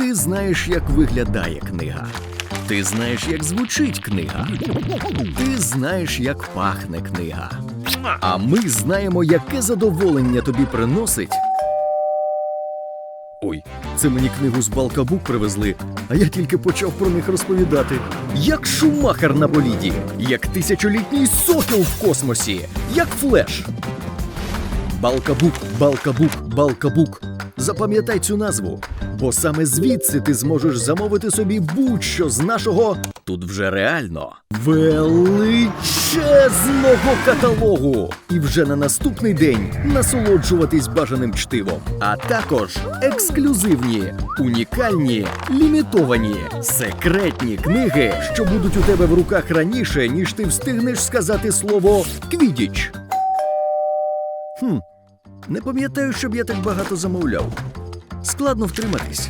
Ти знаєш, як виглядає книга. Ти знаєш, як звучить книга. Ти знаєш, як пахне книга. А ми знаємо, яке задоволення тобі приносить. Ой, це мені книгу з Балкабук привезли, а я тільки почав про них розповідати. Як шумахер на боліді, як тисячолітній сокіл в космосі, як флеш. Балкабук, балкабук, балкабук. Запам'ятай цю назву, бо саме звідси ти зможеш замовити собі будь-що з нашого тут вже реально величезного каталогу. І вже на наступний день насолоджуватись бажаним чтивом, а також ексклюзивні, унікальні, лімітовані, секретні книги, що будуть у тебе в руках раніше, ніж ти встигнеш сказати слово квідіч. Хм, не пам'ятаю, щоб я так багато замовляв. Складно втриматись.